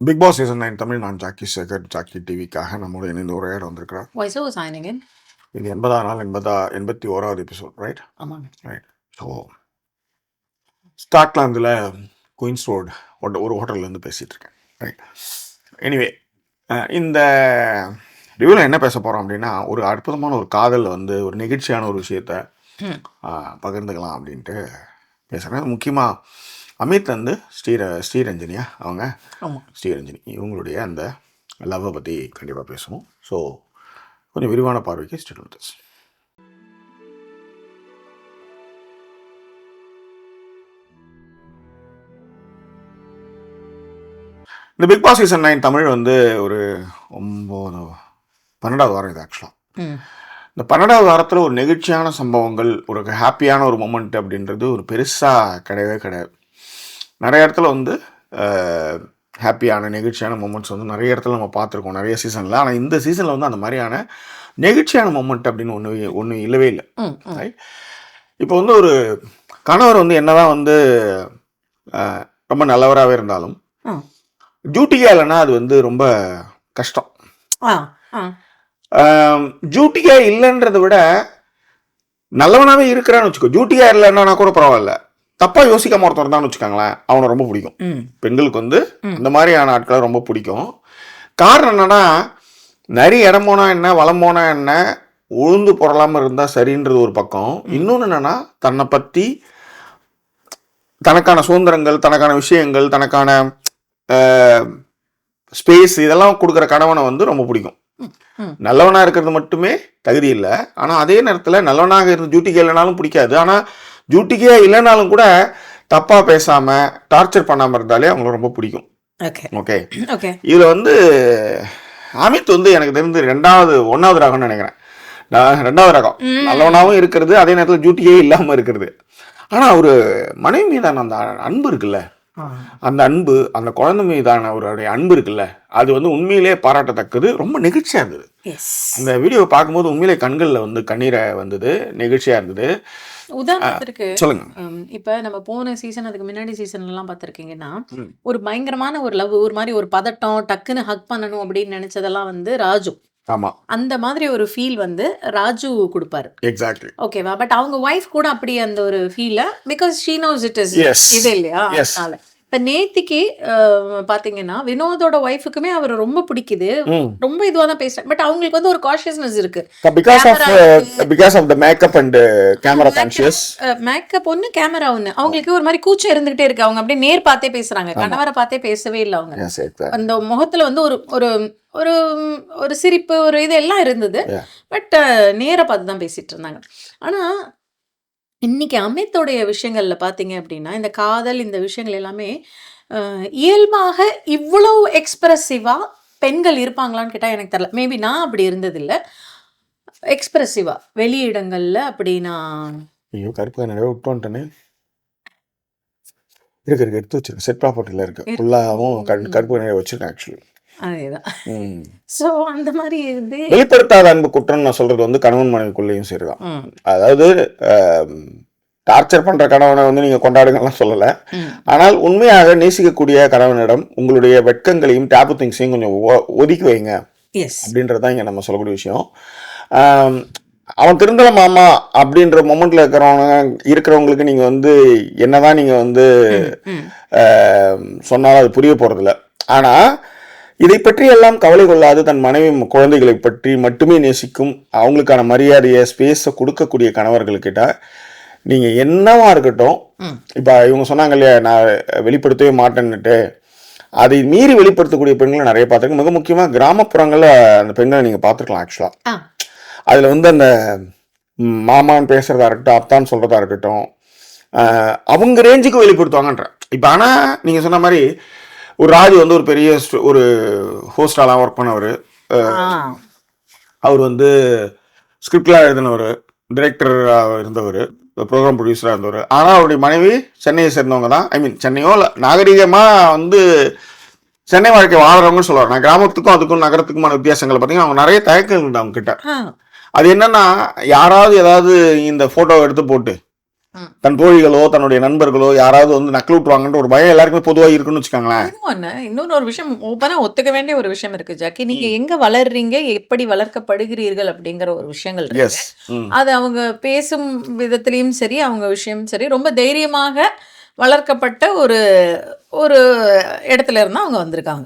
Bigg Boss season nine Tamil நான் Jackie Sekar Jackie டிவிக்காக நம்மோடு இணைந்து உரையாட வந்திருக்கிறார்? இது எண்பதாம் நாள் எண்பதா எண்பத்தி ஓராவது எபிசோட் ரைட் ஆமாங்க. ரைட் ஸோ ஸ்காட்லாந்தில் குயின்ஸ் ரோட் ஒரு ஹோட்டல்லேருந்து பேசிகிட்டு இருக்கேன் ரைட் எனிவே இந்த ரிவ்யூவில் என்ன பேச போகிறோம் அப்படின்னா ஒரு அற்புதமான ஒரு காதல் வந்து ஒரு நெகிழ்ச்சியான ஒரு விஷயத்த பகிர்ந்துக்கலாம் அப்படின்ட்டு பேசுகிறேன் முக்கியமாக அமித் வந்து ஸ்ரீர ஸ்ரீரஞ்சனியா? அவங்க ஆமாம் ஸ்ரீரஞ்சனி. இவங்களுடைய அந்த லவ்வை பற்றி கண்டிப்பாக பேசுவோம். ஸோ கொஞ்சம் விரிவான பார்வைக்கு ஸ்டேட் வித் us. இந்த Bigg Boss season nine Tamil வந்து ஒரு ஒம்பது பன்னெண்டாவது வாரம் இது ஆக்சுவலாக இந்த பன்னெண்டாவது வாரத்தில் ஒரு நெகிழ்ச்சியான சம்பவங்கள் ஒரு ஹாப்பியான ஒரு மொமெண்ட் அப்படின்றது ஒரு பெருசாக கிடையவே கிடையாது. நிறைய இடத்துல வந்து ஹாப்பியான நெகிழ்ச்சியான மூமெண்ட்ஸ் வந்து நிறைய இடத்துல நம்ம பார்த்துருக்கோம் நிறைய சீசனில் ஆனால் இந்த சீசனில் வந்து அந்த மாதிரியான நெகிழ்ச்சியான மொமெண்ட் அப்படின்னு ஒன்று ஒன்று இல்லவே இல்லை? இப்போ வந்து ஒரு கணவர் வந்து என்னதான் வந்து ரொம்ப நல்லவராகவே இருந்தாலும் ம். டியூட்டிக்கே இல்லைன்னா அது வந்து ரொம்ப கஷ்டம். டியூட்டிக்கே இல்லைன்றதை விட நல்லவனாவே இருக்கிறான்னு வச்சுக்கோ. டியூட்டிக்கா இல்லைன்னா கூட பரவாயில்ல. தப்பா யோசிக்காம ஒருத்தர் தான் வச்சுக்கோங்களேன். அவனை ரொம்ப பிடிக்கும். பெண்களுக்கு வந்து. இந்த மாதிரியான ஆட்களை ரொம்ப பிடிக்கும். காரணம் என்னன்னா நிறைய இடம் போனா என்ன வளம் போனா என்ன உழுந்து புரளாம இருந்தா சரின்றது ஒரு பக்கம். இன்னொன்று என்னன்னா தன்னை பத்தி தனக்கான சுதந்திரங்கள் தனக்கான விஷயங்கள் தனக்கான ஸ்பேஸ் இதெல்லாம் கொடுக்குற கணவனை வந்து ரொம்ப பிடிக்கும். ம். நல்லவனா இருக்கிறது மட்டுமே தகுதி இல்லை. ஆனா அதே நேரத்துல நல்லவனாக இருந்து டியூட்டிக்கே இல்லைனாலும் பிடிக்காது. ஆனா டியூட்டிக்கே இல்லைனாலும் கூட தப்பா பேசாம டார்ச்சர் பண்ணாம இருந்தாலே அவங்களுக்கு ரொம்ப பிடிக்கும். ஓகே ஓகே இதுல வந்து அமித் வந்து எனக்கு தெரிந்து ரெண்டாவது ஒன்னாவது ரகம்னு நினைக்கிறேன். நான் ரெண்டாவது ரகம். ம். நல்லவனாவும் இருக்கிறது அதே நேரத்தில் டியூட்டியே இல்லாம இருக்கிறது. ஆனா ஒரு மனைவி மீதான அந்த அன்பு இருக்குல்ல? அந்த அன்பு அந்த குழந்தை மீதான அவருடைய அன்பு இருக்குல்ல? அது வந்து உண்மையிலே பாராட்டத்தக்கது ரொம்ப நெகிழ்ச்சியா இருந்தது. அந்த வீடியோவை பார்க்கும்போது உண்மையிலே கண்களில் வந்து கண்ணீரை வந்தது நெகிழ்ச்சியா இருந்தது. உதாரணத்திற்கு சொல்லுங்க. இப்ப நம்ம போன சீசன் அதுக்கு முன்னாடி சீசன்ல எல்லாம் பார்த்திருக்கீங்கன்னா. ஒரு பயங்கரமான ஒரு லவ் ஒரு மாதிரி ஒரு பதட்டம் டக்குன்னு ஹக் பண்ணணும் அப்படின்னு நினைச்சதெல்லாம் வந்து ராஜு. ஆமா. அந்த மாதிரி ஒரு ஃபீல் வந்து ராஜு கொடுப்பாரு. எக்ஸாக்ட்லி ஓகேவா பட் அவங்க ஒய்ஃப் கூட அப்படி அந்த ஒரு ஃபீல because she knows it is. இது இல்லையா. அதனால. இப்ப நேத்திக்கு அஹ், பாத்தீங்கன்னா வினோதோட ஒய்ஃபுக்குமே அவர் ரொம்ப பிடிக்குது. ரொம்ப இதுவா தான் பேசுறாங்க பட் அவங்களுக்கு வந்து ஒரு காஷியஸ்னஸ் இருக்கு. Because of because of the makeup and camera conscious makeup ஒண்ணு கேமரா ஒண்ணு. அவங்களுக்கு ஒரு மாதிரி கூச்சம் இருந்துகிட்டே இருக்கு. அவங்க அப்படியே நேர் பார்த்தே பேசுறாங்க. கணவரை பார்த்தே பேசவே இல்லை அவங்க. அந்த முகத்துல வந்து ஒரு ஒரு ஒரு ஒரு சிரிப்பு ஒரு இது எல்லாம் இருந்தது. பட் நேர பார்த்து தான் பேசிட்டு இருந்தாங்க. ஆனா இன்னைக்கு அமித்தோடைய விஷயங்கள்ல பாத்தீங்க அப்படின்னா இந்த காதல் இந்த விஷயங்கள் எல்லாமே இயல்பாக இவ்வளவு எக்ஸ்பிரசிவா பெண்கள் இருப்பாங்களான்னு கேட்டா எனக்கு தெரியல. மேபி நான் அப்படி இருந்ததில்ல. எக்ஸ்பிரசிவா வெளியிடங்கள்ல அப்படி நான் ஐயோ கருப்பு நிறைய விட்டு வந்துட்டேனே. இருக்கு இருக்கு எடுத்து வச்சிருக்கேன் செட் ப்ராப்பர்ட்டியில் இருக்கு. இருக்கு. ஃபுல்லாகவும் ம். கருப்பு நிறைய வச்சிருக்கேன் ஆக்சுவலி அதேதான். சோ அந்த மாதிரி இருந்து வெளிப்படுத்தாத அன்பு குற்றம் நான் சொல்றது வந்து கணவன் மனைவிக்குள்ளேயும் சரிதான். அதாவது டார்ச்சர் பண்ற கணவனை வந்து நீங்க கொண்டாடுங்கலாம் சொல்லல. ஆனால் உண்மையாக நேசிக்கக்கூடிய கணவனிடம் உங்களுடைய வெட்கங்களையும் டேபு திங்ஸையும் கொஞ்சம் ஒதுக்கி வைங்க. எஸ் அப்படின்றது தான் இங்கே நம்ம சொல்லக்கூடிய விஷயம். அவன் திருந்தல மாமா அப்படின்ற மொமெண்ட்ல இருக்கிறவங்க இருக்கிறவங்களுக்கு நீங்க வந்து என்னதான் நீங்க வந்து சொன்னாலும் அது புரிய போறதில்ல. ஆனா இதை பற்றி எல்லாம் கவலை கொள்ளாது. தன் மனைவி குழந்தைகளை பற்றி மட்டுமே நேசிக்கும் அவங்களுக்கான மரியாதையை ஸ்பேஸை கொடுக்கக்கூடிய கணவர்கள்கிட்ட நீங்க என்னவா இருக்கட்டும். இப்போ இவங்க சொன்னாங்க இல்லையா நான் வெளிப்படுத்தவே மாட்டேன்னுட்டு. அதை மீறி வெளிப்படுத்தக்கூடிய பெண்களை நிறைய பார்த்துருக்கேன். மிக முக்கியமாக கிராமப்புறங்களில் அந்த பெண்களை நீங்கள் பார்த்துருக்கலாம் ஆக்சுவலாக அதில் வந்து அந்த மாமான்னு பேசுகிறதா இருக்கட்டும் அத்தான்னு சொல்கிறதா இருக்கட்டும் அவங்க ரேஞ்சுக்கு வெளிப்படுத்துவாங்கன்ற. இப்போ ஆனால் நீங்கள் சொன்ன மாதிரி ஒரு ராஜு வந்து ஒரு பெரிய ஒரு ஹோஸ்டாலாம் ஒர்க் பண்ணவர். அவர் வந்து ஸ்கிரிப்ட்லாம் எழுதினவர் டிரெக்டராக இருந்தவர் ப்ரோக்ராம் ப்ரொடியூசராக இருந்தவர். ஆனால் அவருடைய மனைவி சென்னையை சேர்ந்தவங்க தான். ஐ மீன் சென்னையோ இல்லை நாகரிகமாக வந்து சென்னை வாழ்க்கை வாழ்றவங்கன்னு சொல்லுவார் நான் கிராமத்துக்கும் அதுக்கும் நகரத்துக்குமான வித்தியாசங்கள் பார்த்தீங்கன்னா அவங்க நிறைய தயக்கங்கள் உண்டு அவங்க கிட்ட அது என்னன்னா யாராவது ஏதாவது இந்த ஃபோட்டோ எடுத்து போட்டு. தன் தோழிகளோ தன்னுடைய நண்பர்களோ யாராவது வந்து நக்கல் விட்டுருவாங்கன்ற ஒரு பயம் எல்லாருக்குமே பொதுவா இருக்குன்னு வச்சுக்கோங்களேன். இன்னொரு ஒரு விஷயம் ஓப்பனா ஒத்துக்க வேண்டிய ஒரு விஷயம் இருக்கு ஜாக்கி. நீங்க எங்க வளர்றீங்க எப்படி வளர்க்கப்படுகிறீர்கள் அப்படிங்கிற ஒரு விஷயங்கள் இருக்கு. அது அவங்க பேசும் விதத்திலையும் சரி அவங்க விஷயம் சரி ரொம்ப தைரியமாக வளர்க்கப்பட்ட ஒரு ஒரு இடத்துல இருந்து அவங்க வந்திருக்காங்க.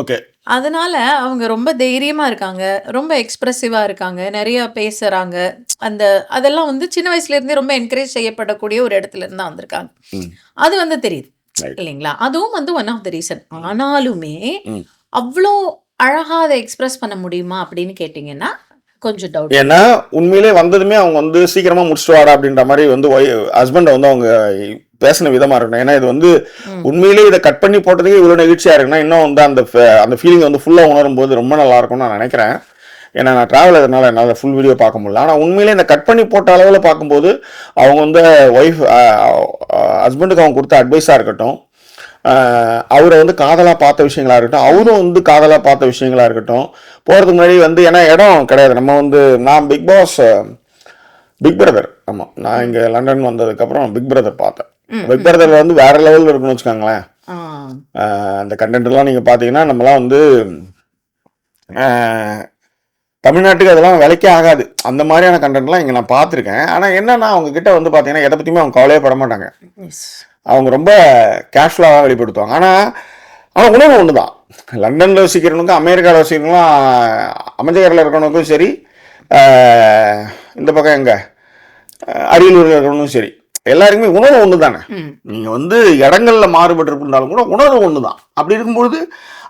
ஓகே அதனால அவங்க ரொம்ப தைரியமா இருக்காங்க ரொம்ப எக்ஸ்பிரசிவா இருக்காங்க நிறைய பேசுறாங்க அந்த அதெல்லாம் வந்து சின்ன வயசுல இருந்தே ரொம்ப என்கரேஜ் செய்யப்படக்கூடிய ஒரு இடத்துல இருந்து தான் வந்திருக்காங்க ம். அது வந்து தெரியுது. இல்லைங்களா அதுவும் வந்து ஒன் ஆஃப் த ரீசன் ஆனாலுமே ம். அவ்வளோ அழகா அதை எக்ஸ்பிரஸ் பண்ண முடியுமா அப்படின்னு கேட்டிங்கன்னா கொஞ்சம் டவுட் ஏன்னா உண்மையிலே வந்ததுமே அவங்க வந்து சீக்கிரமா முடிச்சுட்டு வாடா அப்படின்ற மாதிரி வந்து ஹஸ்பண்டை வந்து அவங்க பேசின விதமா இருக்கணும். ஏன்னா இது வந்து ம். உண்மையிலே இதை கட் பண்ணி போட்டதுக்கே இவ்வளவு நெகிழ்ச்சியா இருக்குன்னா இன்னும் வந்து அந்த அந்த ஃபீலிங் வந்து ஃபுல்லா உணரும் போது ரொம்ப நல்லா இருக்கும்னு நான் நினைக்கிறேன். ஏன்னா நான் டிராவல் அதனால என்னால் ஃபுல் வீடியோ பார்க்க முடியல. ஆனால் உண்மையிலே இந்த கட் பண்ணி போட்ட அளவில் பார்க்கும்போது அவங்க வந்து ஒய்ஃப் ஹஸ்பண்டுக்கு அவங்க கொடுத்த அட்வைஸாக இருக்கட்டும் அவரை வந்து காதலாக பார்த்த விஷயங்களா இருக்கட்டும் அவரும் வந்து காதலாக பார்த்த விஷயங்களா இருக்கட்டும் போகிறதுக்கு முன்னாடி வந்து ஏன்னா இடம் கிடையாது. நம்ம வந்து நான் பிக் பாஸ் பிக் பிரதர் ஆமாம் நான் இங்கே லண்டன் வந்ததுக்கப்புறம் பிக் பிரதர் பார்த்தேன். பிரதர் வந்து வேற லெவலில் இருக்குன்னு வச்சுக்கோங்களேன். அந்த கண்டென்ட்லாம் நீங்கள் பார்த்தீங்கன்னா நம்மலாம் வந்து தமிழ்நாட்டுக்கு அதெல்லாம் விலைக்கே ஆகாது. அந்த மாதிரியான கண்டென்ட்லாம் இங்கே நான் பார்த்துருக்கேன் ஆனால் என்னன்னா அவங்க கிட்ட வந்து பார்த்தீங்கன்னா எதை பற்றியுமே அவங்க கவலையே பட மாட்டாங்க. அவங்க ரொம்ப கேஷுவலாக வெளிப்படுத்துவாங்க. ஆனால் ஆனால் உணவு ஒன்று தான் லண்டனில் வசிக்கிறவனுக்கும் அமெரிக்காவில் வசிக்கிறவங்களும் அமைச்சகரில் இருக்கிறவனுக்கும் சரி இந்த பக்கம் எங்கே? அரியலூரில் இருக்கிறவனுக்கும் சரி. எல்லாருக்குமே உணவு ஒன்று தானே. நீங்கள் வந்து இடங்கள்ல மாறுபட்டு இருந்தாலும் கூட உணர்வு ஒன்று தான் அப்படி இருக்கும்பொழுது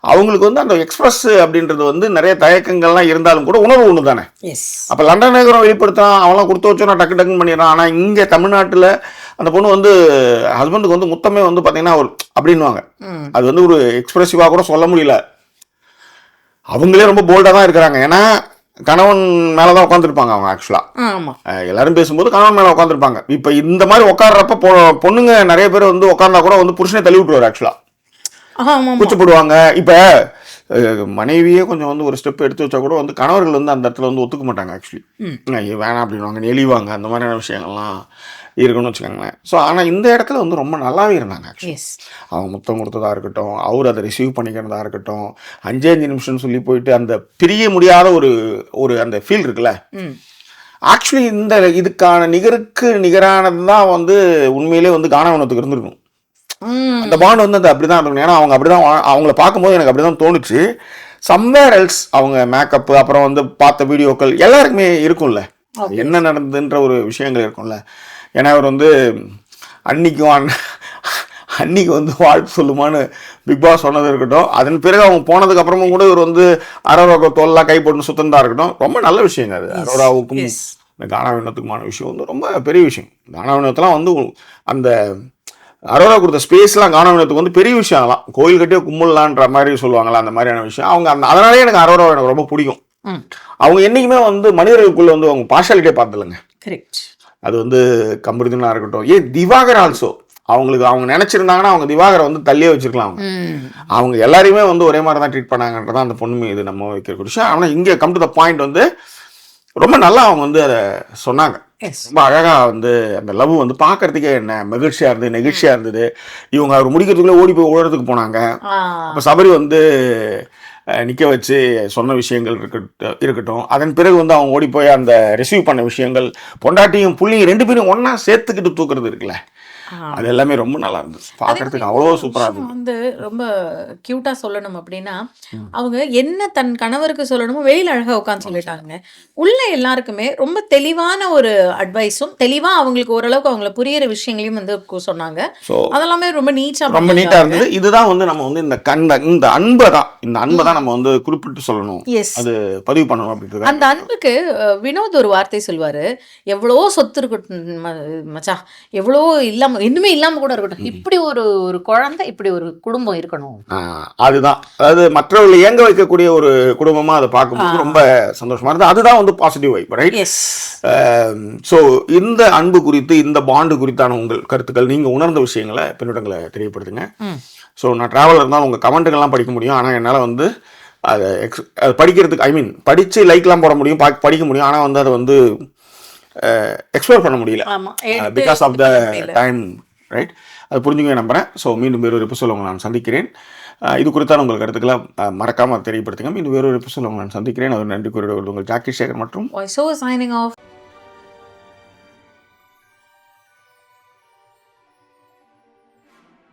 அவங்களுக்கு வந்து அந்த எக்ஸ்பிரஸ் அப்படின்றது வந்து நிறைய தயக்கங்கள்லாம் இருந்தாலும் கூட உணர்வு ஒன்று தானே. அப்போ லண்டன் நகரம் வெளிப்படுத்தான் அவன்லாம் கொடுத்து வச்சோன்னா டக்கு டக்குன்னு பண்ணிடுறான். ஆனால் இங்கே தமிழ்நாட்டில் அந்த பொண்ணு வந்து ஹஸ்பண்டுக்கு வந்து முத்தமே வந்து பார்த்தீங்கன்னா ஒரு அப்படின்னுவாங்க. ம். அது வந்து ஒரு எக்ஸ்பிரசிவாக கூட சொல்ல முடியல. அவங்களே ரொம்ப போல்டாக தான் இருக்கிறாங்க. ஏன்னா கணவன் மேலே தான் உட்காந்துருப்பாங்க அவங்க ஆக்சுவலாக எல்லாரும் பேசும்போது கணவன் மேலே உட்காந்துருப்பாங்க இப்போ இந்த மாதிரி உட்கார்றப்ப பொ பொண்ணுங்க நிறைய பேர் வந்து உட்காந்தா கூட வந்து புருஷனை தள்ளி விட்டுருவாரு ஆக்சுவலாக கூச்சப்படுவாங்க இப்போ மனைவியே கொஞ்சம் வந்து ஒரு ஸ்டெப் எடுத்து வச்சா கூட வந்து கணவர்கள் வந்து அந்த இடத்துல வந்து ஒத்துக்க மாட்டாங்க ஆக்சுவலி வேணாம் அப்படின்வாங்க நெளிவாங்க அந்த மாதிரியான விஷயங்கள்லாம் இருக்குன்னு வச்சுக்கோங்களேன். ஸோ ஆனால் இந்த இடத்துல வந்து ரொம்ப நல்லாவே இருந்தாங்க ஆக்சுவலி அவங்க முத்தம் கொடுத்ததா இருக்கட்டும் அவர் அதை ரிசீவ் பண்ணிக்கிறதா இருக்கட்டும் அஞ்சே அஞ்சு நிமிஷம்னு சொல்லி போயிட்டு அந்த பிரிய முடியாத ஒரு ஒரு அந்த ஃபீல் இருக்குல்ல? ஆக்சுவலி இந்த இதுக்கான நிகருக்கு நிகரானது தான் வந்து உண்மையிலே வந்து கானவனத்துக்கு இருந்திருக்கும். அந்த பாண்ட் வந்து அது அப்படிதான் இருக்கும். ஏன்னா அவங்க அப்படிதான் அவங்கள பார்க்கும்போது எனக்கு அப்படிதான் தோணுச்சு. சம்வேர் எல்ஸ் அவங்க மேக்கப் அப்புறம் வந்து பார்த்த வீடியோக்கள் எல்லாருக்குமே இருக்கும்ல. என்ன நடந்ததுன்ற ஒரு விஷயங்கள் இருக்கும்ல. ஏன்னா அவர் வந்து அன்னைக்கும் அண்ண அன்னைக்கு வந்து வாழ்த்து சொல்லுமான்னு பிக் பாஸ் சொன்னது இருக்கட்டும். அதன் பிறகு அவங்க போனதுக்கு அப்புறமும் கூட இவர் வந்து அரோராவுக்கு தோல்லாம் கை போட்டு சுத்தந்தா இருக்கட்டும். ரொம்ப நல்ல விஷயங்க அது. அரோராவுக்கும். இந்த கானாவினத்துக்குமான விஷயம் வந்து ரொம்ப பெரிய விஷயம். கானாவினத்தெல்லாம் வந்து அந்த அரோரா கொடுத்த ஸ்பேஸ்லாம் கானாவினத்துக்கு வந்து பெரிய விஷயம் அதெல்லாம் கோயில் கட்டியே கும்பலான்ற மாதிரி சொல்லுவாங்கல்ல அந்த மாதிரியான விஷயம். அவங்க அந்த அதனாலே எனக்கு அரோரா எனக்கு ரொம்ப பிடிக்கும். அவங்க என்னைக்குமே வந்து மனிதர்களுக்குள்ள வந்து அவங்க பார்ஷாலிட்டியே பார்த்ததில்லைங்க. கரெக்ட் அது வந்து கம்பருதுனா இருக்கட்டும். ஏன் திவாகர் ஆல்சோ அவங்களுக்கு அவங்க நினைச்சிருந்தாங்கன்னா அவங்க திவாகரை வந்து தள்ளியே வச்சிருக்கலாம் அவங்க. அவங்க எல்லாரையுமே வந்து ஒரே மாதிரி தான் ட்ரீட் பண்ணாங்கன்றதான் அந்த பொண்ணு மீது நம்ம வைக்கிற விஷயம். ஆனால் இங்கே கம் டு த பாயிண்ட் வந்து ரொம்ப நல்லா அவங்க வந்து அதை சொன்னாங்க. ரொம்ப அழகா வந்து அந்த லவ் வந்து பார்க்கறதுக்கே என்ன மகிழ்ச்சியா இருந்தது நெகிழ்ச்சியா இருந்தது. இவங்க அவர் முடிக்கிறதுக்குள்ளே ஓடி போய் உழறதுக்கு போனாங்க. அப்போ சபரி வந்து நிக்க வச்சு சொன்ன விஷயங்கள் இருக்கட்டும் இருக்கட்டும். அதன் பிறகு வந்து அவங்க ஓடி போய் அந்த ரிசீவ் பண்ண விஷயங்கள் பொண்டாட்டியும் புள்ளியும் ரெண்டு பேரும் ஒண்ணா சேர்த்துக்கிட்டு தூக்குறது இருக்குல்ல. அது எல்லாமே ரொம்ப நல்லா இருந்தது பார்க்கறதுக்கு அவ்வளோ சூப்பரா இருந்தது. வந்து ரொம்ப கியூட்டா சொல்லணும் அப்படின்னா அவங்க என்ன தன் கணவருக்கு சொல்லணுமோ வெளியில அழகா உட்காந்து சொல்லிட்டாங்க. உள்ள எல்லாருக்குமே ரொம்ப தெளிவான ஒரு அட்வைஸும் தெளிவா அவங்களுக்கு ஓரளவுக்கு அவங்கள புரியிற விஷயங்களையும் வந்து சொன்னாங்க. அதெல்லாமே ரொம்ப நீச்சா ரொம்ப நீட்டா இருந்தது. இதுதான் வந்து நம்ம வந்து இந்த கண்ட இந்த அன்பை தான். இந்த அன்பை தான் நம்ம வந்து குறிப்பிட்டு சொல்லணும். அது பதிவு பண்ணணும் அப்படின்றது. அந்த அன்புக்கு வினோத் ஒரு வார்த்தை சொல்வாரு. எவ்வளோ சொத்து இருக்கட்டும் ம- மச்சான். எவ்வளோ இல்லாம இன்னுமே இல்லாம கூட இருக்கட்டும். இப்படி ஒரு ஒரு குழந்தை இப்படி ஒரு குடும்பம் இருக்கணும். அதுதான். அதாவது மற்றவர்களை இயங்க வைக்கக்கூடிய ஒரு குடும்பமா அதை பார்க்கும்போது ரொம்ப சந்தோஷமா இருந்தது. அதுதான் வந்து பாசிட்டிவ் வைப் ரைட் ஸோ இந்த அன்பு குறித்து இந்த பாண்டு குறித்தான உங்கள் கருத்துக்கள் நீங்க உணர்ந்த விஷயங்களை பின்னோட்டங்களை தெரியப்படுத்துங்க. ஸோ நான் ட்ராவல் இருந்தாலும் உங்கள் கமெண்ட்டுகள்லாம் படிக்க முடியும். ஆனால் என்னால் வந்து அதை எக்ஸ் அது படிக்கிறதுக்கு ஐ மீன் படித்து லைக்லாம் போட முடியும் பா படிக்க முடியும். ஆனால் வந்து அதை வந்து எக்ஸ்ப்ளோர் பண்ண முடியல. Because of the time right அது புரிஞ்சுங்க நம்புறேன். ஸோ மீண்டும் வேறொரு எபிசோட் உங்களை நான் சந்திக்கிறேன். இது குறித்தான உங்கள் கருத்துக்களை அஹ், மறக்காம தெரியப்படுத்துங்க. மீண்டும் வேறொரு எபிசோட் உங்களை நான் சந்திக்கிறேன். அது நன்றி கூறிய உங்கள் ஜாக்கி சேகர் மற்றும் சைனிங் ஆஃப்